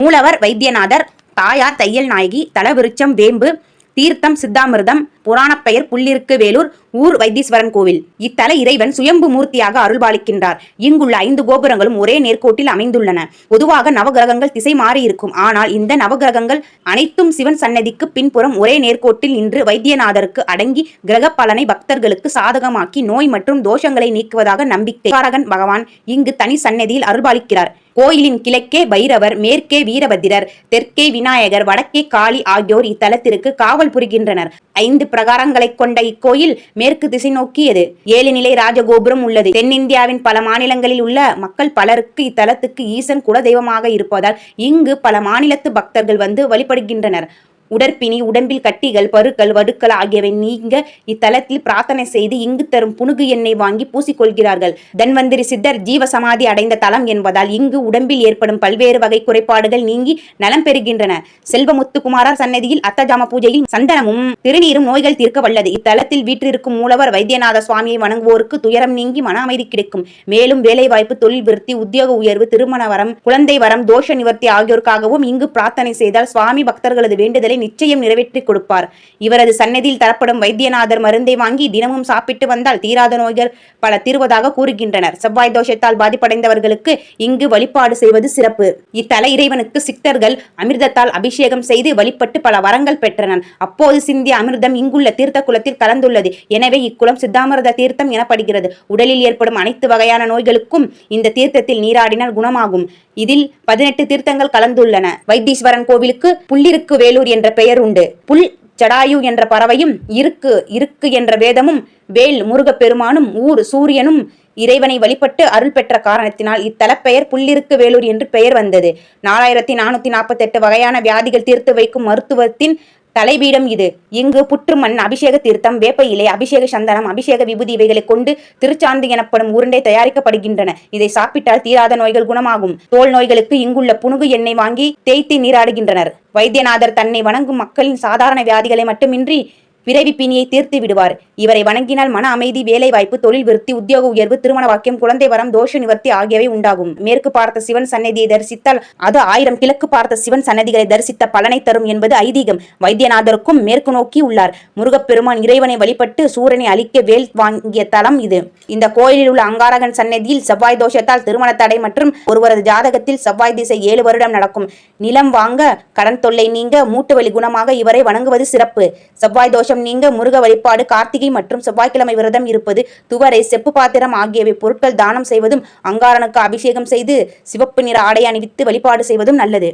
மூலவர் வைத்தியநாதர் தாயார் தையல் நாயகி தலவிருச்சம் வேம்பு தீர்த்தம் சித்தாமிர்தம் புராணப் பெயர் புள்ளிருக்கு வேலூர் ஊர் வைத்தீஸ்வரன் கோவில். இத்தல இறைவன் சுயம்பு மூர்த்தியாக அருள்பாலிக்கின்றார். இங்குள்ள ஐந்து கோபுரங்களும் ஒரே நேர்கோட்டில் அமைந்துள்ளன. பொதுவாக நவகிரகங்கள் திசை மாறி இருக்கும். ஆனால் இந்த நவகிரகங்கள் அனைத்தும் சிவன் சன்னதிக்கு பின்புறம் ஒரே நேர்கோட்டில் நின்று வைத்தியநாதருக்கு அடங்கி கிரக பலனை பக்தர்களுக்கு சாதகமாக்கி நோய் மற்றும் தோஷங்களை நீக்குவதாக நம்பிக்கை. காரகன் பகவான் இங்கு தனி சன்னதியில் அருள்பாலிக்கிறார். கோயிலின் கிழக்கே பைரவர் மேற்கே வீரபத்திரர் தெற்கே விநாயகர் வடக்கே காளி ஆகியோர் இத்தலத்திற்கு காவல் புரிகின்றனர். ஐந்து பிரகாரங்களைக் கொண்ட இக்கோயில் மேற்கு திசை நோக்கியது. ஏழு நிலை ராஜகோபுரம் உள்ளது. தென்னிந்தியாவின் பல மாநிலங்களில் உள்ள மக்கள் பலருக்கு இத்தலத்துக்கு ஈசன் குலதெய்வமாக இருப்பதால் இங்கு பல மாநிலத்து பக்தர்கள் வந்து வழிபடுகின்றனர். உடற்பிணி உடம்பில் கட்டிகள் பருக்கள் வடுக்கள் ஆகியவை நீங்க இத்தலத்தில் பிரார்த்தனை செய்து இங்கு தரும் புனுகு எண்ணெய் வாங்கி பூசிக்கொள்கிறார்கள். தன்வந்திரி சித்தர் ஜீவ சமாதி அடைந்த தலம் என்பதால் இங்கு உடம்பில் ஏற்படும் பல்வேறு வகை குறைபாடுகள் நீங்கி நலம் பெறுகின்றன. செல்வமுத்துக்குமாரார் சன்னதியில் அத்தஜாம பூஜையில் சந்தனமும் திருநீரும் நோய்கள் தீர்க்க வல்லது. இத்தலத்தில் வீற்றிருக்கும் மூலவர் வைத்தியநாத சுவாமியை வணங்குவோருக்கு துயரம் நீங்கி மன அமைதி கிடைக்கும். மேலும் வேலைவாய்ப்பு தொழில் விருத்தி உத்தியோக உயர்வு திருமண வரம் குழந்தை வரம் தோஷ நிவர்த்தி ஆகியோருக்காகவும் இங்கு பிரார்த்தனை செய்தால் சுவாமி பக்தர்களது வேண்டுதலை நிச்சயம் நிறைவேற்றி கொடுப்பார். இவரது சன்னதியில் தரப்படும் வைத்தியநாதர் மருந்தை வாங்கி தினமும் சாப்பிட்டு வந்தால் தீராத நோய்கள் பல தீர்வதாக கூறுகின்றனர். செவ்வாய் தோஷத்தால் பாதிப்படைந்தவர்களுக்கு இங்கு வழிபாடு செய்வது சிறப்பு. இத்தல இறைவனுக்கு சித்தர்கள் அமிர்தத்தால் அபிஷேகம் செய்து வழிபட்டு பல வரங்கள் பெற்றனர். அப்போது சிந்திய அமிர்தம் இங்குள்ள தீர்த்த குளத்தில் கலந்துள்ளது. எனவே இக்குளம் சித்தாமிரத தீர்த்தம் எனப்படுகிறது. உடலில் ஏற்படும் அனைத்து வகையான நோய்களுக்கும் இந்த தீர்த்தத்தில் நீராடினால் குணமாகும். இதில் பதினெட்டு தீர்த்தங்கள் கலந்துள்ளன. வைத்தீஸ்வரன் கோவிலுக்கு புள்ளிருக்கு வேலூர் என்ற பெயர் உண்டு புல் ஜடாயு என்ற பறவையும் இருக்கு இருக்கு என்ற வேதமும் வேல் முருகப்பெருமானும் ஊர் சூரியனும் இறைவனை வழிபட்டு அருள் பெற்ற காரணத்தினால் இத்தலப்பெயர் புல்லிருக்கு வேலூர் என்று பெயர் வந்தது. நாலாயிரத்தி நானூத்தி நாற்பத்தி எட்டு வகையான வியாதிகள் தீர்த்து வைக்கும் மருத்துவத்தின் தலைபீடம் இது. இங்கு புற்றுமண் அபிஷேக தீர்த்தம் வேப்ப இலை அபிஷேக சந்தனம் அபிஷேக விபூதி இவைகளை கொண்டு திருச்சாந்து எனப்படும் உருண்டை தயாரிக்கப்படுகின்றன. இதை சாப்பிட்டால் தீராத நோய்கள் குணமாகும். தோல் நோய்களுக்கு இங்குள்ள புனுகு எண்ணெய் வாங்கி தேய்த்து நீராடுகின்றனர். வைத்தியநாதர் தன்னை வணங்கும் மக்களின் சாதாரண வியாதிகளை மட்டுமின்றி பிறவி பிணியை தீர்த்து விடுவார். இவரை வணங்கினால் மன அமைதி வேலை வாய்ப்பு தொழில் விருத்தி உத்தியோக உயர்வு திருமண வாக்கியம் குழந்தை வரம் தோஷ நிவர்த்தி ஆகியவை உண்டாகும். மேற்கு பார்த்த சிவன் சன்னதியை தரிசித்தால் அது ஆயிரம் கிழக்கு பார்த்த சிவன் சன்னதிகளை தரிசித்த பலனை தரும் என்பது ஐதீகம். வைத்தியநாதருக்கும் மேற்கு நோக்கி உள்ளார். முருகப்பெருமான் இறைவனை வழிபட்டு சூரனை அழிக்க வேல் வாங்கிய தலம் இது. இந்த கோயிலில் உள்ள அங்காரகன் சன்னதியில் செவ்வாய் தோஷத்தால் திருமண தடை மற்றும் ஒருவரது ஜாதகத்தில் செவ்வாய் திசை ஏழு வருடம் நடக்கும். நிலம் வாங்க கடன் தொல்லை நீங்க மூட்டு வலி குணமாக இவரை வணங்குவது சிறப்பு. செவ்வாய் தோஷம் நீங்க முருக வழிபாடு கார்த்திகை மற்றும் செவ்வாய்க்கிழமை விரதம் இருப்பது துவரை செப்பு பாத்திரம் ஆகியவை பொருட்கள் தானம் செய்வதும் அங்காரனுக்கு அபிஷேகம் செய்து சிவப்பு நிற ஆடை அணிவித்து வழிபாடு செய்வதும் நல்லது.